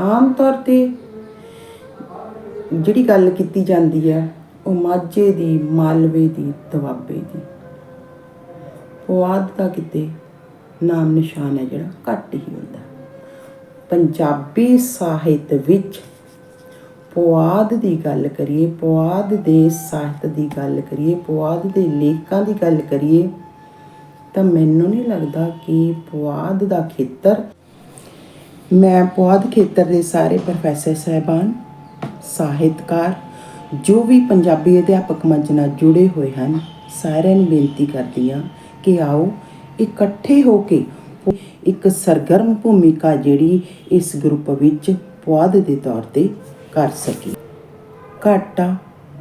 ਆਮ ਤੌਰ ਤੇ ਜਿਹੜੀ ਗੱਲ ਕੀਤੀ ਜਾਂਦੀ ਹੈ, ਉਹ ਮਾਝੇ ਦੀ, ਮਾਲਵੇ ਦੀ, ਦੁਆਬੇ ਦੀ। ਪੁਆਧ ਦਾ ਕਿਤੇ ਨਾਮ ਨਿਸ਼ਾਨ ਹੈ ਜਿਹੜਾ, ਘੱਟ ਹੀ ਹੁੰਦਾ। ਪੰਜਾਬੀ ਸਾਹਿਤ ਵਿੱਚ ਪੁਆਧ ਦੀ ਗੱਲ ਕਰੀਏ, ਪੁਆਧ ਦੇ ਸਾਹਿਤ ਦੀ ਗੱਲ ਕਰੀਏ, ਪੁਆਧ ਦੇ ਲੇਖਕਾਂ ਦੀ ਗੱਲ ਕਰੀਏ, ਤਾਂ ਮੈਨੂੰ ਨਹੀਂ ਲੱਗਦਾ ਕਿ ਪੁਆਧ ਦਾ ਖੇਤਰ ਮੈਂ ਪੁਆਧ ਖੇਤਰ ਦੇ ਸਾਰੇ ਪ੍ਰੋਫੈਸਰ ਸਹਿਬਾਨ, ਸਾਹਿਤਕਾਰ, ਜੋ ਵੀ ਪੰਜਾਬੀ ਅਧਿਆਪਕ ਮੰਚ ਨਾਲ ਜੁੜੇ ਹੋਏ ਹਨ, ਸਾਰਿਆਂ ਨੂੰ ਬੇਨਤੀ ਕਰਦੀ ਹਾਂ ਕਿ ਆਓ ਇਕੱਠੇ ਹੋ ਕੇ ਇੱਕ ਸਰਗਰਮ ਭੂਮਿਕਾ ਜਿਹੜੀ ਇਸ ਗਰੁੱਪ ਵਿੱਚ ਪੁਆਧ ਦੇ ਤੌਰ ਤੇ ਕਰ ਸਕੀ ਘਾਟਾ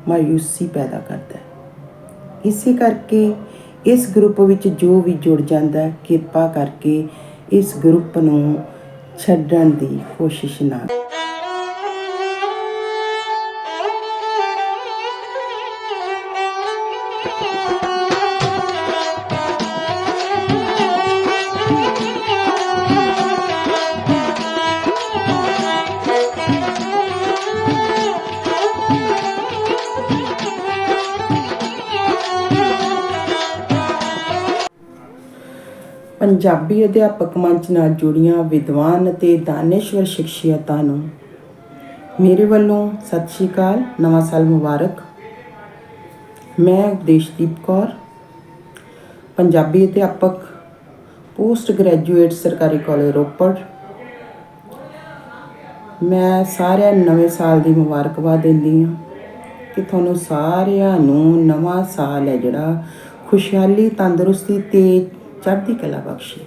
ਮਾਯੂਸੀ ਪੈਦਾ ਕਰਦਾ ਹੈ। ਇਸੇ ਕਰਕੇ ਇਸ ਗਰੁੱਪ ਵਿੱਚ ਜੋ ਵੀ ਜੁੜ ਜਾਂਦਾ ਹੈ, ਕਿਰਪਾ ਕਰਕੇ ਇਸ ਗਰੁੱਪ ਨੂੰ ਛੱਡਣ ਦੀ ਕੋਸ਼ਿਸ਼ ਨਾ ਪੰਜਾਬੀ ਅਧਿਆਪਕ ਮੰਚ ਨਾਲ ਜੁੜੀਆਂ ਵਿਦਵਾਨ ਅਤੇ ਦਾਨਿਸ਼ਵਰ ਸ਼ਖਸੀਅਤਾਂ ਨੂੰ। ਮੇਰੇ ਵੱਲੋਂ ਸਤਿ ਸ਼੍ਰੀ ਅਕਾਲ, ਨਵਾਂ ਸਾਲ ਮੁਬਾਰਕ। ਮੈਂ ਉਪਦੇਸ਼ਦੀਪ ਕੌਰ, ਪੰਜਾਬੀ ਅਧਿਆਪਕ, ਪੋਸਟ ਗ੍ਰੈਜੂਏਟ ਸਰਕਾਰੀ ਕਾਲਜ ਰੋਪੜ। ਮੈਂ ਸਾਰਿਆਂ ਨੂੰ ਨਵੇਂ ਸਾਲ ਦੀ ਮੁਬਾਰਕਬਾਦ ਦਿੰਦੀ ਹਾਂ ਕਿ ਤੁਹਾਨੂੰ ਸਾਰਿਆਂ ਨੂੰ ਨਵਾਂ ਸਾਲ ਹੈ ਜਿਹੜਾ। ਖੁਸ਼ਹਾਲੀ, ਤੰਦਰੁਸਤੀ ਤੇ ਚੜ੍ਹਦੀ ਕਲਾ ਬਖਸ਼ੇ।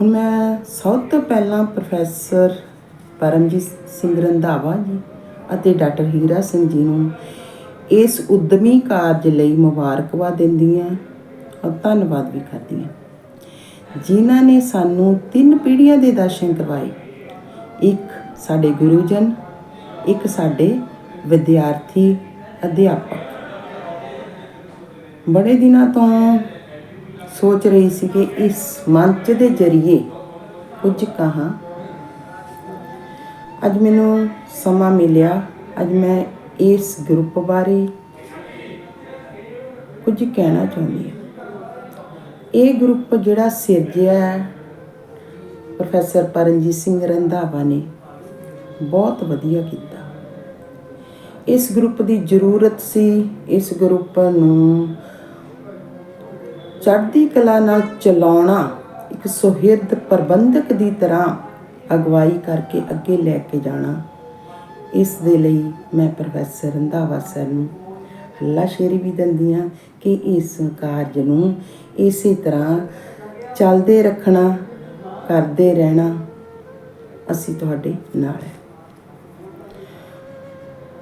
ਹੁਣ ਮੈਂ ਸਭ ਤੋਂ ਪਹਿਲਾਂ ਪ੍ਰੋਫੈਸਰ ਪਰਮਜੀਤ ਸਿੰਘ ਰੰਧਾਵਾ ਜੀ ਅਤੇ ਡਾਕਟਰ ਹੀਰਾ ਸਿੰਘ ਜੀ ਨੂੰ ਇਸ ਉਦਮੀ ਕਾਰਜ ਲਈ ਮੁਬਾਰਕਬਾਦ ਦਿੰਦੀ ਹਾਂ ਔਰ ਧੰਨਵਾਦ ਵੀ ਕਰਦੀ ਹਾਂ। ਜਿਨ੍ਹਾਂ ਨੇ ਸਾਨੂੰ ਤਿੰਨ ਪੀੜ੍ਹੀਆਂ ਦੇ ਦਰਸ਼ਨ ਕਰਵਾਏ। ਇੱਕ ਸਾਡੇ ਗੁਰੂਜਨ, ਇੱਕ ਸਾਡੇ ਵਿਦਿਆਰਥੀ ਅਧਿਆਪਕ। ਬੜੇ ਦਿਨਾਂ ਤੋਂ ਸੋਚ ਰਹੀ ਸੀ ਕਿ ਇਸ ਮੰਚ ਦੇ ਜ਼ਰੀਏ ਕੁਝ ਕਹਾਂ। ਅੱਜ ਮੈਨੂੰ ਸਮਾਂ ਮਿਲਿਆ। ਅੱਜ ਮੈਂ ਇਸ ਗਰੁੱਪ ਬਾਰੇ ਕੁਝ ਕਹਿਣਾ ਚਾਹੁੰਦੀ ਹਾਂ। ਇਹ ਗਰੁੱਪ ਜਿਹੜਾ ਸਿਰਜਿਆ ਹੈ, ਪ੍ਰੋਫੈਸਰ ਪਰਮਜੀਤ ਸਿੰਘ ਰੰਧਾਵਾ ਨੇ ਬਹੁਤ ਵਧੀਆ ਕੀਤਾ। ਇਸ ਗਰੁੱਪ ਦੀ ਜ਼ਰੂਰਤ ਸੀ ਇਸ ਗਰੁੱਪ ਨੂੰ ਚੜ੍ਹਦੀ ਕਲਾ ਨਾਲ ਚਲਾਉਣਾ ਇੱਕ ਸੁਹਿਰਦ ਪ੍ਰਬੰਧਕ ਦੀ ਤਰ੍ਹਾਂ ਅਗਵਾਈ ਕਰਕੇ ਅੱਗੇ ਲੈ ਕੇ ਜਾਣਾ। ਇਸ ਦੇ ਲਈ ਮੈਂ ਪ੍ਰੋਫੈਸਰ ਰੰਧਾਵਾ ਸਰ ਨੂੰ ਹੱਲਾ ਸ਼ੇਰੀ ਵੀ ਦਿੰਦੀ ਹਾਂ ਕਿ ਇਸ ਕਾਰਜ ਨੂੰ ਇਸੇ ਤਰ੍ਹਾਂ ਚੱਲਦੇ ਰੱਖਣਾ, ਕਰਦੇ ਰਹਿਣਾ ਅਸੀਂ ਤੁਹਾਡੇ ਨਾਲ ਹੈ।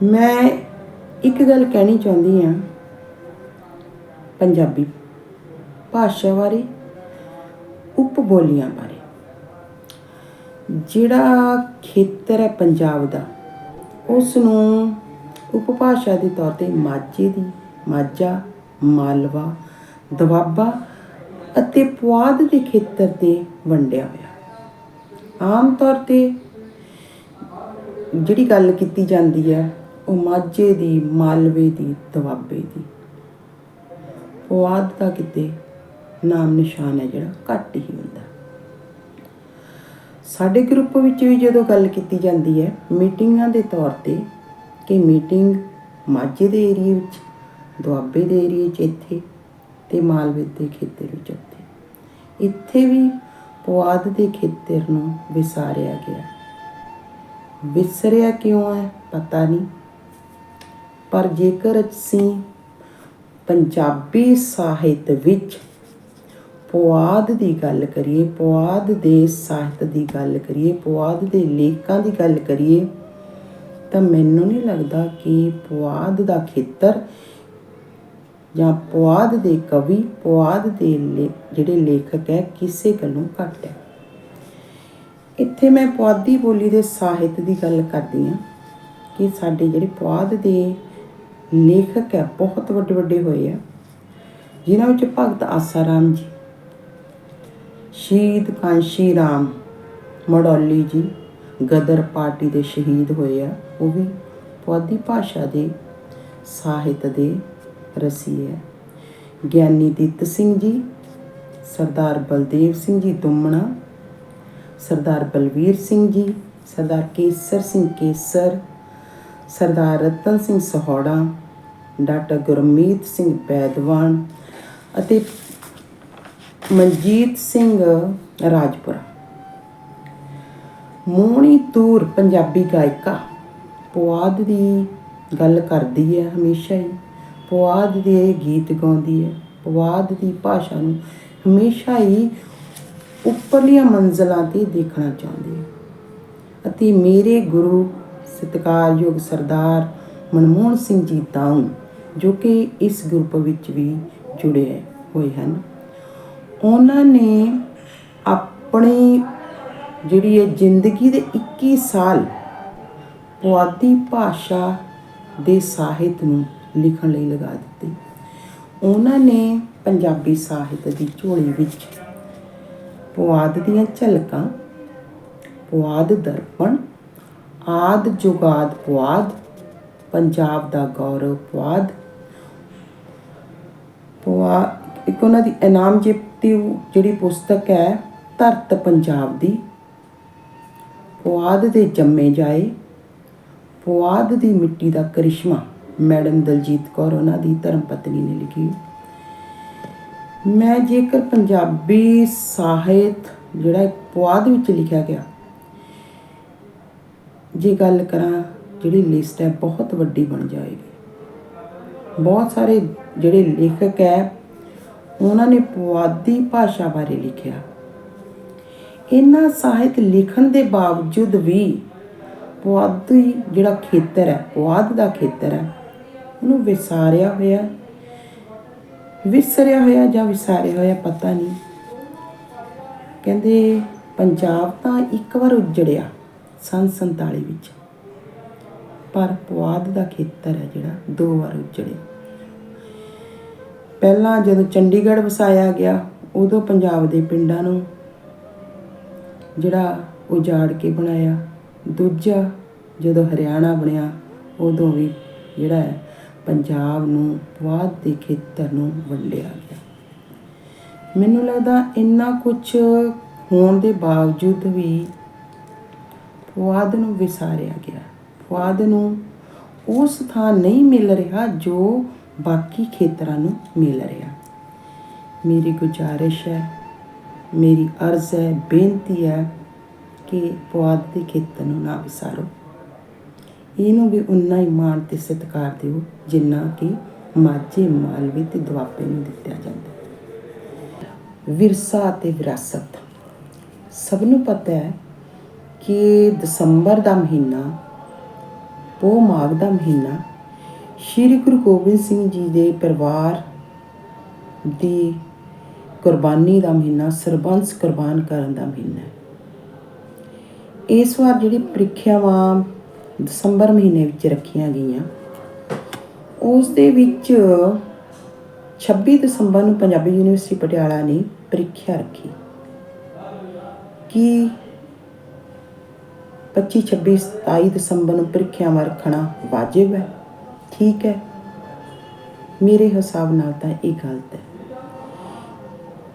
ਮੈਂ ਇੱਕ ਗੱਲ ਕਹਿਣੀ ਚਾਹੁੰਦੀ ਹਾਂ ਪੰਜਾਬੀ ਭਾਸ਼ਾ ਬਾਰੇ ਉਪ ਬੋਲੀਆਂ ਬਾਰੇ। ਜਿਹੜਾ ਖੇਤਰ ਹੈ ਪੰਜਾਬ ਦਾ ਉਸ ਨੂੰ ਉਪਭਾਸ਼ਾ ਦੇ ਤੌਰ ਤੇ ਮਾਝੇ ਦੀ, ਮਾਝਾ, ਮਾਲਵਾ ਦੁਆਬਾ ਅਤੇ ਪੁਆਧ ਦੇ ਖੇਤਰ ਤੇ ਵੰਡਿਆ ਹੋਇਆ। ਆਮ ਤੌਰ ਤੇ ਜਿਹੜੀ ਗੱਲ ਕੀਤੀ ਜਾਂਦੀ ਹੈ, ਉਹ ਮਾਝੇ ਦੀ, ਮਾਲਵੇ ਦੀ ਦੁਆਬੇ ਦੀ। ਪੁਆਧ ਦਾ ਕਿਤੇ ਨਾਮ ਨਿਸ਼ਾਨ ਹੈ ਜਿਹੜਾ, ਘੱਟ ਹੀ ਹੁੰਦਾ। ਸਾਡੇ ਗਰੁੱਪ ਵਿੱਚ ਵੀ ਜਦੋਂ ਗੱਲ ਕੀਤੀ ਜਾਂਦੀ ਹੈ, ਮੀਟਿੰਗਾਂ ਦੇ ਤੌਰ ਤੇ ਕਿ ਮੀਟਿੰਗ ਮਾਝੇ ਦੇ ਏਰੀਏ ਵਿੱਚ, ਦੁਆਬੇ ਦੇ ਏਰੀਏ 'ਚ ਇੱਥੇ ਤੇ ਮਾਲਵੇ ਦੇ ਖੇਤਰ ਵਿੱਚ ਉੱਥੇ। ਇੱਥੇ ਵੀ ਪੁਆਧ ਦੇ ਖੇਤਰ ਨੂੰ ਵਿਸਾਰਿਆ ਗਿਆ। ਵਿਸਰਿਆ ਕਿਉਂ ਹੈ, ਪਤਾ ਨਹੀਂ। ਪਰ ਜੇਕਰ ਅਸੀਂ ਪੰਜਾਬੀ ਸਾਹਿਤ ਵਿੱਚ ਪੁਆਧ ਦੀ ਗੱਲ ਕਰੀਏ, ਪੁਆਧ ਦੇ ਸਾਹਿਤ ਦੀ ਗੱਲ ਕਰੀਏ, ਪੁਆਧ ਦੇ ਲੇਖਕਾਂ ਦੀ ਗੱਲ ਕਰੀਏ, ਤਾਂ ਮੈਨੂੰ ਨਹੀਂ ਲੱਗਦਾ ਕਿ ਪੁਆਧ ਦਾ ਖੇਤਰ ਜਾਂ ਪੁਆਧ ਦੇ ਕਵੀ, ਪੁਆਧ ਦੇ ਲੇ- ਜਿਹੜੇ ਲੇਖਕ ਹੈ, ਕਿਸੇ ਗੱਲੋਂ ਘੱਟ ਹੈ। ਇੱਥੇ ਮੈਂ ਪੁਆਧੀ ਬੋਲੀ ਦੇ ਸਾਹਿਤ ਦੀ ਗੱਲ ਕਰਦੀ ਹਾਂ ਕਿ ਸਾਡੇ ਜਿਹੜੇ ਪੁਆਧ ਦੇ ਲੇਖਕ ਹੈ, ਬਹੁਤ ਵੱਡੇ ਵੱਡੇ ਹੋਏ ਆ, ਜਿਨ੍ਹਾਂ ਵਿੱਚ ਭਗਤ ਆਸਾ ਰਾਮ ਜੀ ਸ਼ਹੀਦ ਕਾਂਸ਼ੀ ਰਾਮ ਮੜੌਲੀ ਜੀ ਗਦਰ ਪਾਰਟੀ ਦੇ ਸ਼ਹੀਦ ਹੋਏ ਆ। ਉਹ ਵੀ ਪੁਆਧੀ ਭਾਸ਼ਾ ਦੇ ਸਾਹਿਤ ਦੇ ਰਸੀ ਹੈ। ਗਿਆਨੀ ਦਿੱਤ ਸਿੰਘ ਜੀ, ਸਰਦਾਰ ਬਲਦੇਵ ਸਿੰਘ ਜੀ ਦੁੰਮਣਾ, ਸਰਦਾਰ ਬਲਵੀਰ ਸਿੰਘ ਜੀ, ਸਰਦਾਰ ਕੇਸਰ ਸਿੰਘ ਕੇਸਰ, ਸਰਦਾਰ ਰਤਨ ਸਿੰਘ ਸਹੌੜਾ, ਡਾਕਟਰ ਗੁਰਮੀਤ ਸਿੰਘ ਬੈਦਵਾਨ ਅਤੇ ਮਨਜੀਤ ਸਿੰਘ ਰਾਜਪੁਰਾ। ਮੋਹਣੀ ਤੂਰ ਪੰਜਾਬੀ ਗਾਇਕਾ। ਪੁਆਧ ਦੀ ਗੱਲ ਕਰਦੀ ਹੈ ਹਮੇਸ਼ਾ ਹੀ। ਪੁਆਧ ਦੇ ਗੀਤ ਗਾਉਂਦੀ ਹੈ ਪੁਆਧ ਦੀ ਭਾਸ਼ਾ ਨੂੰ ਹਮੇਸ਼ਾ ਹੀ ਉੱਪਰਲੀਆਂ ਮੰਜ਼ਲਾਂ ਤੇ ਦੇਖਣਾ ਚਾਹੁੰਦੀ ਹੈ ਅਤੇ ਮੇਰੇ ਗੁਰੂ ਸਤਿਕਾਰਯੋਗ ਸਰਦਾਰ ਮਨਮੋਹਨ ਸਿੰਘ ਜੀ ਤਾਊ ਜੋ ਕਿ ਇਸ ਗਰੁੱਪ ਵਿੱਚ ਵੀ ਜੁੜੇ ਹੋਏ ਹਨ। ਉਹਨਾਂ ਨੇ ਆਪਣੀ ਜਿਹੜੀ ਇਹ ਜ਼ਿੰਦਗੀ ਦੇ 21 ਸਾਲ ਪੁਆਧੀ ਭਾਸ਼ਾ ਦੇ ਸਾਹਿਤ ਨੂੰ ਲਿਖਣ ਲਈ ਲਗਾ ਦਿੱਤੇ। ਉਹਨਾਂ ਨੇ ਪੰਜਾਬੀ ਸਾਹਿਤ ਦੀ ਝੋਲੀ ਵਿੱਚ ਪੁਆਧ ਦੀਆਂ ਝਲਕਾਂ, ਪੁਆਧ ਦਰਪਣ, ਆਦ ਜੁਗਾਦ ਪੁਆਧ, ਪੰਜਾਬ ਦਾ ਗੌਰਵ ਪੁਆਧ, ਪੁਆ ਇੱਕ ਉਹਨਾਂ ਦੀ ਇਨਾਮ ਜੇ ਜਿੱਤੀ ਜਿਹੜੀ ਪੁਸਤਕ ਹੈ, ਧਰਤ ਪੰਜਾਬ ਦੀ, ਪੁਆਧ ਦੇ ਜੰਮੇ ਜਾਏ, ਪੁਆਧ ਦੀ ਮਿੱਟੀ ਦਾ ਕਰਿਸ਼ਮਾ, ਮੈਡਮ ਦਲਜੀਤ ਕੌਰ ਉਹਨਾਂ ਦੀ ਧਰਮ ਪਤਨੀ ਨੇ ਲਿਖੀ। ਮੈਂ ਜੇਕਰ ਪੰਜਾਬੀ ਸਾਹਿਤ ਜਿਹੜਾ ਪੁਆਧ ਵਿੱਚ ਲਿਖਿਆ ਗਿਆ, ਜੇ ਗੱਲ ਕਰਾਂ ਜਿਹੜੀ ਲਿਸਟ ਹੈ, ਬਹੁਤ ਵੱਡੀ ਬਣ ਜਾਏਗੀ। ਬਹੁਤ ਸਾਰੇ ਜਿਹੜੇ ਲੇਖਕ ਹੈ ਉਹਨਾਂ ਨੇ ਪੁਆਧੀ ਭਾਸ਼ਾ ਬਾਰੇ ਲਿਖਿਆ। ਇਹਨਾਂ ਸਾਹਿਤ ਲਿਖਣ ਦੇ ਬਾਵਜੂਦ ਵੀ ਪੁਆਧੀ ਜਿਹੜਾ ਖੇਤਰ ਹੈ, ਪੁਆਧ ਦਾ ਖੇਤਰ ਹੈ, ਉਹਨੂੰ ਵਿਸਾਰਿਆ ਹੋਇਆ ਵਿਸਰਿਆ ਹੋਇਆ ਜਾਂ ਵਿਸਾਰਿਆ ਹੋਇਆ ਪਤਾ ਨਹੀਂ। ਕਹਿੰਦੇ ਪੰਜਾਬ ਤਾਂ ਇੱਕ ਵਾਰ ਉਜੜਿਆ ਸੰਨ 47 ਵਿੱਚ, ਪਰ ਪੁਆਧ ਦਾ ਖੇਤਰ ਹੈ ਜਿਹੜਾ ਦੋ ਵਾਰ ਉਜੜਿਆ। ਪਹਿਲਾਂ ਜਦੋਂ ਚੰਡੀਗੜ੍ਹ ਵਸਾਇਆ ਗਿਆ, ਉਦੋਂ ਪੰਜਾਬ ਦੇ ਪਿੰਡਾਂ ਨੂੰ ਜਿਹੜਾ ਉਜਾੜ ਕੇ ਬਣਾਇਆ। ਦੂਜਾ ਜਦੋਂ ਹਰਿਆਣਾ ਬਣਿਆ, ਉਦੋਂ ਵੀ ਜਿਹੜਾ ਹੈ, ਪੰਜਾਬ ਨੂੰ ਪੁਆਧ ਦੇ ਖੇਤਰ ਨੂੰ ਵੰਡਿਆ ਗਿਆ। ਮੈਨੂੰ ਲੱਗਦਾ ਇੰਨਾ ਕੁਝ ਹੋਣ ਦੇ ਬਾਵਜੂਦ ਵੀ ਪੁਆਧ ਨੂੰ ਵਿਸਾਰਿਆ ਗਿਆ। ਪੁਆਧ ਨੂੰ ਉਹ ਸਥਾਨ ਨਹੀਂ ਮਿਲ ਰਿਹਾ ਜੋ ਬਾਕੀ ਖੇਤਰਾਂ ਨੂੰ ਮਿਲ ਰਿਹਾ। ਮੇਰੀ ਗੁਜ਼ਾਰਿਸ਼ ਹੈ, ਮੇਰੀ ਅਰਜ਼ ਹੈ, ਬੇਨਤੀ ਹੈ ਕਿ ਪੁਆਧ ਦੇ ਖੇਤਰ ਨੂੰ ਨਾ ਵਿਸਾਰੋ। ਇਹਨੂੰ ਵੀ ਉਨਾ ਹੀ ਮਾਣ ਤੇ ਸਤਿਕਾਰ ਦਿਓ ਜਿੰਨਾ ਕਿ ਮਾਝੇ ਮਾਲਵੇ ਤੇ ਦੁਆਬੇ ਨੂੰ ਦਿੱਤਾ ਜਾਂਦਾ ਵਿਰਸਾ ਤੇ ਵਿਰਾਸਤ। ਸਭ ਨੂੰ ਪਤਾ ਹੈ ਕਿ ਦਸੰਬਰ ਦਾ ਮਹੀਨਾ ਪੋ ਮਾਘ ਦਾ ਮਹੀਨਾ ਸ਼੍ਰੀ ਗੁਰੂ ਗੋਬਿੰਦ ਸਿੰਘ ਜੀ ਦੇ ਪਰਿਵਾਰ ਦੀ ਕੁਰਬਾਨੀ ਦਾ ਮਹੀਨਾ, ਸਰਬੰਸ ਕੁਰਬਾਨ ਕਰਨ ਦਾ ਮਹੀਨਾ ਹੈ। ਇਸ ਵਾਰ ਜਿਹੜੀ ਪ੍ਰੀਖਿਆਵਾਂ ਦਸੰਬਰ ਮਹੀਨੇ ਵਿੱਚ ਰੱਖੀਆਂ ਗਈਆਂ, ਉਸ ਦੇ ਵਿੱਚ 26 ਦਸੰਬਰ ਨੂੰ ਪੰਜਾਬੀ ਯੂਨੀਵਰਸਿਟੀ ਪਟਿਆਲਾ ਨੇ ਪ੍ਰੀਖਿਆ ਰੱਖੀ। ਕਿ 25 26 27 ਦਸੰਬਰ ਨੂੰ ਪ੍ਰੀਖਿਆਵਾਂ ਰੱਖਣਾ ਵਾਜਿਬ ਹੈ? ਠੀਕ ਹੈ। ਮੇਰੇ ਹਿਸਾਬ ਨਾਲ ਤਾਂ ਇਹ ਗਲਤ ਹੈ।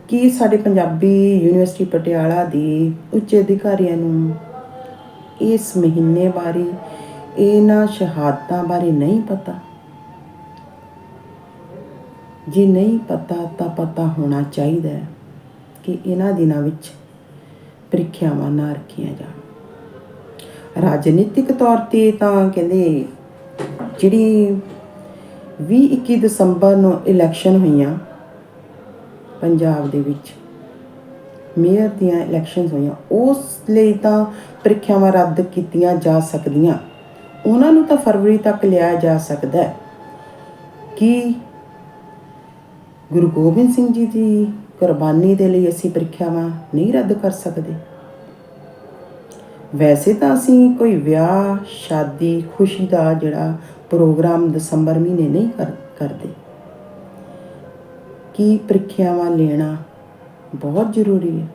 ਕਿ ਸਾਡੇ ਪੰਜਾਬੀ ਯੂਨੀਵਰਸਿਟੀ ਪਟਿਆਲਾ ਦੇ ਉੱਚ ਅਧਿਕਾਰੀਆਂ ਨੂੰ ਇਸ ਮਹੀਨੇ ਬਾਰੇ, ਇਹਨਾਂ ਸ਼ਹਾਦਤਾਂ ਬਾਰੇ ਨਹੀਂ ਪਤਾ? ਜੇ ਨਹੀਂ ਪਤਾ, ਤਾਂ ਪਤਾ ਹੋਣਾ ਚਾਹੀਦਾ ਹੈ ਕਿ ਇਹਨਾਂ ਦਿਨਾਂ ਵਿੱਚ ਪ੍ਰੀਖਿਆਵਾਂ ਨਾ ਰੱਖੀਆਂ ਜਾਣ। ਰਾਜਨੀਤਿਕ ਤੌਰ ਤੇ ਤਾਂ ਕਹਿੰਦੇ ਜਿਹੜੀ 20-21 ਦਸੰਬਰ ਨੂੰ ਇਲੈਕਸ਼ਨ ਹੋਈਆਂ ਪੰਜਾਬ ਦੇ ਵਿੱਚ ਮੇਅਰ ਦੀਆਂ ਇਲੈਕਸ਼ਨਸ ਹੋਈਆਂ, ਉਸ ਲਈ ਤਾਂ ਪ੍ਰੀਖਿਆਵਾਂ ਰੱਦ ਕੀਤੀਆਂ ਜਾ ਸਕਦੀਆਂ। ਉਹਨਾਂ ਨੂੰ ਤਾਂ ਫਰਵਰੀ ਤੱਕ ਲਿਆ ਜਾ ਸਕਦਾ ਹੈ ਕਿ ਗੁਰੂ ਗੋਬਿੰਦ ਸਿੰਘ ਜੀ ਦੀ ਕੁਰਬਾਨੀ ਦੇ ਲਈ ਅਸੀਂ ਪ੍ਰੀਖਿਆਵਾਂ ਨਹੀਂ ਰੱਦ ਕਰ ਸਕਦੇ। ਵੈਸੇ ਤਾਂ ਅਸੀਂ ਕੋਈ ਵਿਆਹ, ਸ਼ਾਦੀ, ਖੁਸ਼ੀ ਦਾ ਜਿਹੜਾ ਪ੍ਰੋਗਰਾਮ ਦਸੰਬਰ ਮਹੀਨੇ ਨਹੀਂ ਕਰ, ਕਰਦੇ। ਕੀ ਪ੍ਰੀਖਿਆਵਾਂ ਲੈਣਾ ਬਹੁਤ ਜ਼ਰੂਰੀ ਹੈ।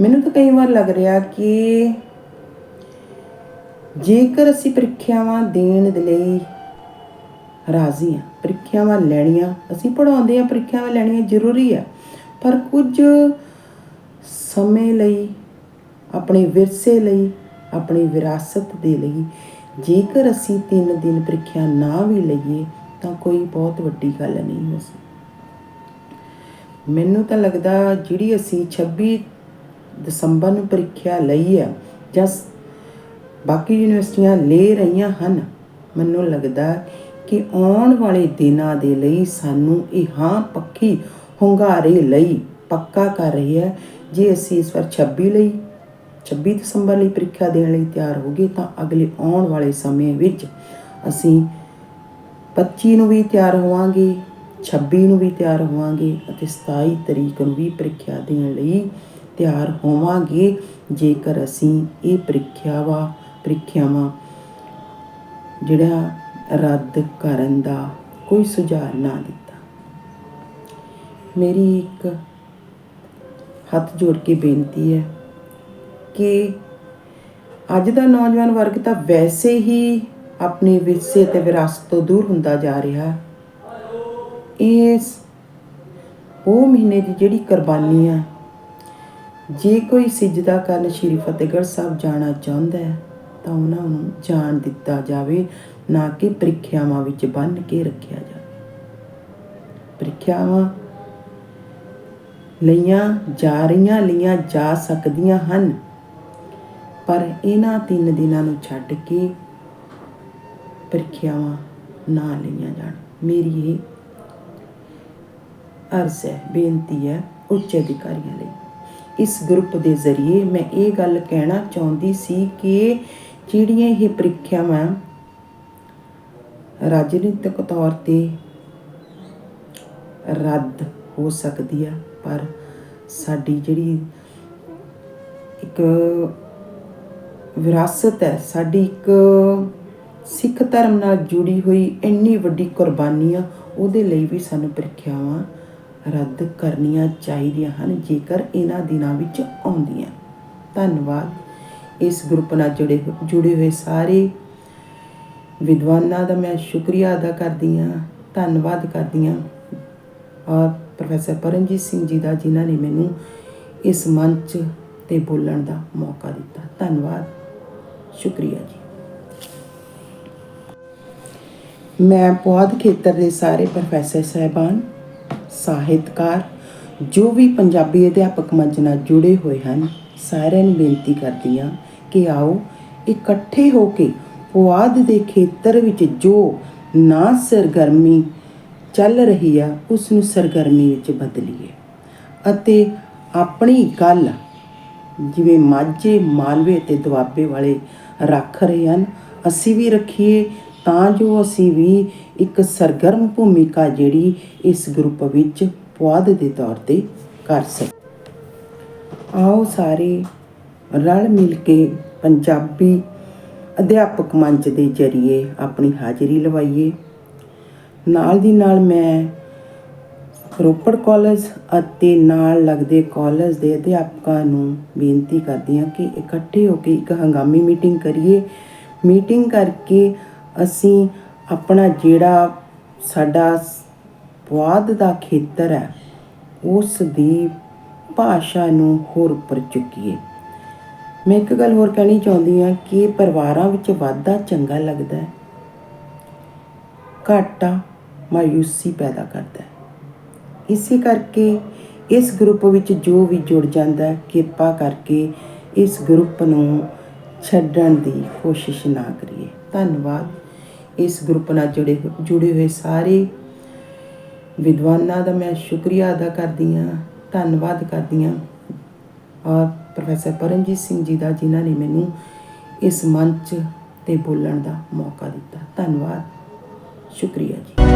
ਮੈਨੂੰ ਤਾਂ ਕਈ ਵਾਰ ਲੱਗ ਰਿਹਾ ਕਿ ਜੇਕਰ ਅਸੀਂ ਪ੍ਰੀਖਿਆਵਾਂ ਦੇਣ ਦੇ ਲਈ ਰਾਜ਼ੀ ਹਾਂ, ਪ੍ਰੀਖਿਆਵਾਂ ਲੈਣੀਆਂ, ਅਸੀਂ ਪੜਾਉਂਦੇ ਹਾਂ, ਪ੍ਰੀਖਿਆਵਾਂ ਲੈਣੀਆਂ ਜ਼ਰੂਰੀ ਆ, ਪਰ ਕੁਝ ਸਮੇਂ ਲਈ, ਆਪਣੇ ਵਿਰਸੇ ਲਈ, ਆਪਣੀ ਵਿਰਾਸਤ ਦੇ ਲਈ ਜੇਕਰ ਅਸੀਂ ਤਿੰਨ ਦਿਨ ਪ੍ਰੀਖਿਆ ਨਾ ਵੀ ਲਈਏ, ਤਾਂ ਕੋਈ ਬਹੁਤ ਵੱਡੀ ਗੱਲ ਨਹੀਂ ਹੋ ਸਕਦੀ। ਮੈਨੂੰ ਤਾਂ ਲੱਗਦਾ ਜਿਹੜੀ ਅਸੀਂ 26 ਦਸੰਬਰ ਨੂੰ ਪ੍ਰੀਖਿਆ ਲਈ ਹੈ ਜਾਂ ਸ- ਬਾਕੀ ਯੂਨੀਵਰਸਿਟੀਆਂ ਲੈ ਰਹੀਆਂ ਹਨ, ਮੈਨੂੰ ਲੱਗਦਾ ਕਿ ਆਉਣ ਵਾਲੇ ਦਿਨਾਂ ਦੇ ਲਈ ਸਾਨੂੰ ਇਹ ਹਾਂ ਪੱਕੀ ਹੁੰਗਾਰੇ ਲਈ ਪੱਕਾ ਕਰ ਰਹੀ ਹੈ, ਜੇ ਅਸੀਂ ਇਸ ਵਾਰ 26 ਲਈ 26 ਦਸੰਬਰ ਲਈ ਪ੍ਰੀਖਿਆ ਦੇਣ ਲਈ ਤਿਆਰ ਹੋ ਗਏ ਤਾਂ ਅਗਲੇ ਆਉਣ ਵਾਲੇ ਸਮੇਂ ਵਿੱਚ ਅਸੀਂ 25 ਨੂੰ ਵੀ ਤਿਆਰ ਹੋਵਾਂਗੇ 26 ਨੂੰ ਵੀ ਤਿਆਰ ਹੋਵਾਂਗੇ ਅਤੇ 27 ਤਰੀਕ ਨੂੰ ਵੀ ਪ੍ਰੀਖਿਆ ਦੇਣ ਲਈ ਤਿਆਰ ਹੋਵਾਂਗੇ। ਜੇਕਰ ਅਸੀਂ ਇਹ ਪ੍ਰੀਖਿਆਵਾਂ ਪ੍ਰੀਖਿਆਵਾਂ ਜਿਹੜਾ ਰੱਦ ਕਰਨ ਦਾ ਕੋਈ ਸੁਝਾਅ ਨਾ ਦਿੱਤਾ। ਮੇਰੀ ਇੱਕ ਹੱਥ ਜੋੜ ਕੇ ਬੇਨਤੀ ਹੈ ਕਿ ਅੱਜ ਦਾ ਨੌਜਵਾਨ ਵਰਗ ਤਾਂ ਵੈਸੇ ਹੀ ਆਪਣੇ ਵਿਰਸੇ ਤੇ ਵਿਰਾਸਤ ਤੋਂ ਦੂਰ ਹੁੰਦਾ ਜਾ ਰਿਹਾ। ਇਸ ਉਹ ਮਹੀਨੇ ਦੀ ਜਿਹੜੀ ਕੁਰਬਾਨੀ ਆ, ਜੇ ਕੋਈ ਸਿਜਦਾ ਕਰਨ ਸ਼੍ਰੀ ਫਤਿਹਗੜ੍ਹ ਸਾਹਿਬ ਜਾਣਾ ਚਾਹੁੰਦਾ ਹੈ, ਤਾਂ ਉਹਨਾਂ ਨੂੰ ਜਾਣ ਦਿੱਤਾ ਜਾਵੇ, ਨਾ ਕਿ ਪ੍ਰੀਖਿਆਵਾਂ ਵਿੱਚ ਬੰਨ੍ਹ ਕੇ ਰੱਖਿਆ ਜਾਵੇ। ਪ੍ਰੀਖਿਆਵਾਂ ਲਈਆਂ ਜਾ ਰਹੀਆਂ, ਲਈਆਂ ਜਾ ਸਕਦੀਆਂ ਹਨ। ਪਰ ਇਹਨਾਂ ਤਿੰਨ ਦਿਨਾਂ ਨੂੰ ਛੱਡ ਕੇ ਪ੍ਰੀਖਿਆਵਾਂ ਨਾ ਲਈਆਂ ਜਾਣ। ਮੇਰੀ ਇਹ ਅਰਜ਼ ਹੈ, ਬੇਨਤੀ ਹੈ ਉੱਚ ਅਧਿਕਾਰੀਆਂ ਲਈ। ਇਸ ਗਰੁੱਪ ਦੇ ਜ਼ਰੀਏ ਮੈਂ ਇਹ ਗੱਲ ਕਹਿਣਾ ਚਾਹੁੰਦੀ ਸੀ ਕਿ ਜਿਹੜੀਆਂ ਇਹ ਪ੍ਰੀਖਿਆਵਾਂ ਰਾਜਨੀਤਿਕ ਤੌਰ ਤੇ ਰੱਦ ਹੋ ਸਕਦੀ ਆ ਪਰ ਸਾਡੀ ਜਿਹੜੀ ਇੱਕ ਵਿਰਾਸਤ ਹੈ। ਸਾਡੀ ਇੱਕ ਸਿੱਖ ਧਰਮ ਨਾਲ ਜੁੜੀ ਹੋਈ ਇੰਨੀ ਵੱਡੀ ਕੁਰਬਾਨੀ ਆ, ਉਹਦੇ ਲਈ ਵੀ ਸਾਨੂੰ ਪ੍ਰੀਖਿਆਵਾਂ ਰੱਦ ਕਰਨੀਆਂ ਚਾਹੀਦੀਆਂ ਹਨ, ਜੇਕਰ ਇਹਨਾਂ ਦਿਨਾਂ ਵਿੱਚ ਆਉਂਦੀਆਂ। ਧੰਨਵਾਦ। ਇਸ ਗਰੁੱਪ ਨਾਲ ਜੁੜੇ ਜੁੜੇ ਹੋਏ ਸਾਰੇ ਵਿਦਵਾਨਾਂ ਦਾ ਮੈਂ ਸ਼ੁਕਰੀਆ ਅਦਾ ਕਰਦੀ ਹਾਂ, ਧੰਨਵਾਦ ਕਰਦੀ ਹਾਂ। ਔਰ ਪ੍ਰੋਫੈਸਰ ਪਰਮਜੀਤ ਸਿੰਘ ਜੀ ਦਾ, ਜਿਨ੍ਹਾਂ ਨੇ ਮੈਨੂੰ ਇਸ ਮੰਚ ਤੇ ਬੋਲਣ ਦਾ ਮੌਕਾ ਦਿੱਤਾ। ਧੰਨਵਾਦ। ਸ਼ੁਕਰੀਆ ਜੀ। ਮੈਂ ਪੁਆਧ ਖੇਤਰ ਦੇ ਸਾਰੇ ਪ੍ਰੋਫੈਸਰ ਸਹਿਬਾਨ, ਸਾਹਿਤਕਾਰ, ਜੋ ਵੀ ਪੰਜਾਬੀ ਅਧਿਆਪਕ ਮੰਚ ਨਾਲ ਜੁੜੇ ਹੋਏ ਹਨ, ਸਾਰਿਆਂ ਨੂੰ ਬੇਨਤੀ ਕਰਦੀ ਹਾਂ ਕਿ ਆਓ ਇਕੱਠੇ ਹੋ ਕੇ ਪੁਆਧ ਦੇ ਖੇਤਰ ਵਿੱਚ ਜੋ ਨਾ ਸਰਗਰਮੀ ਚੱਲ ਰਹੀ ਆ, ਉਸ ਨੂੰ ਸਰਗਰਮੀ ਵਿੱਚ ਬਦਲੀਏ ਅਤੇ ਆਪਣੀ ਗੱਲ ਜਿਵੇਂ ਮਾਝੇ, ਮਾਲਵੇ ਤੇ ਦੁਆਬੇ ਵਾਲੇ ਰੱਖ ਰਹੇ ਹਨ। ਅਸੀਂ ਵੀ ਰੱਖੀਏ ਤਾਂ ਜੋ ਅਸੀਂ ਵੀ ਇੱਕ ਸਰਗਰਮ ਭੂਮਿਕਾ ਜਿਹੜੀ ਇਸ ਗਰੁੱਪ ਵਿੱਚ ਪੁਆਧ ਦੇ ਤੌਰ ਤੇ ਕਰ ਸਕੀਏ। ਆਓ ਸਾਰੇ ਰਲ ਮਿਲ ਕੇ ਪੰਜਾਬੀ ਅਧਿਆਪਕ ਮੰਚ ਦੇ ਜਰੀਏ ਆਪਣੀ ਹਾਜ਼ਰੀ ਲਵਾਈਏ। ਨਾਲ ਦੀ ਨਾਲ ਮੈਂ ਰੋਪੜ ਕਾਲਜ ਅਤੇ ਨਾਲ ਲੱਗਦੇ ਕਾਲਜ ਦੇ ਅਧਿਆਪਕਾਂ ਨੂੰ ਬੇਨਤੀ ਕਰਦੀ ਹਾਂ ਕਿ ਇਕੱਠੇ ਹੋ ਕੇ ਇੱਕ ਹੰਗਾਮੀ ਮੀਟਿੰਗ ਕਰੀਏ। ਮੀਟਿੰਗ ਕਰਕੇ ਅਸੀਂ ਆਪਣਾ ਜਿਹੜਾ ਸਾਡਾ ਪੁਆਧ ਦਾ ਖੇਤਰ ਹੈ, ਉਸ ਦੀ ਭਾਸ਼ਾ ਨੂੰ ਹੋਰ ਉੱਪਰ ਚੁੱਕੀਏ। ਮੈਂ ਇੱਕ ਗੱਲ ਹੋਰ ਕਹਿਣੀ ਚਾਹੁੰਦੀ ਹਾਂ ਕਿ ਪਰਿਵਾਰਾਂ ਵਿੱਚ ਵਾਧਾ ਚੰਗਾ ਲੱਗਦਾ ਹੈ, ਘਾਟਾ ਮਾਯੂਸੀ ਪੈਦਾ ਕਰਦਾ ਹੈ। ਇਸੇ ਕਰਕੇ ਇਸ ਗਰੁੱਪ ਵਿੱਚ ਜੋ ਵੀ ਜੁੜ ਜਾਂਦਾ ਕਿਰਪਾ ਕਰਕੇ ਇਸ ਗਰੁੱਪ ਨੂੰ ਛੱਡਣ ਦੀ ਕੋਸ਼ਿਸ਼ ਨਾ ਕਰੀਏ। ਧੰਨਵਾਦ। ਇਸ ਗਰੁੱਪ ਨਾਲ ਜੁੜੇ ਜੁੜੇ ਹੋਏ ਸਾਰੇ ਵਿਦਵਾਨਾਂ ਦਾ ਮੈਂ ਸ਼ੁਕਰੀਆ ਅਦਾ ਕਰਦੀ ਹਾਂ, ਧੰਨਵਾਦ ਕਰਦੀ ਹਾਂ। ਔਰ ਪ੍ਰੋਫੈਸਰ ਪਰਮਜੀਤ ਸਿੰਘ ਜੀ ਦਾ, ਜਿਨ੍ਹਾਂ ਨੇ ਮੈਨੂੰ ਇਸ ਮੰਚ ਤੇ ਬੋਲਣ ਦਾ ਮੌਕਾ ਦਿੱਤਾ। ਧੰਨਵਾਦ। ਸ਼ੁਕਰੀਆ ਜੀ।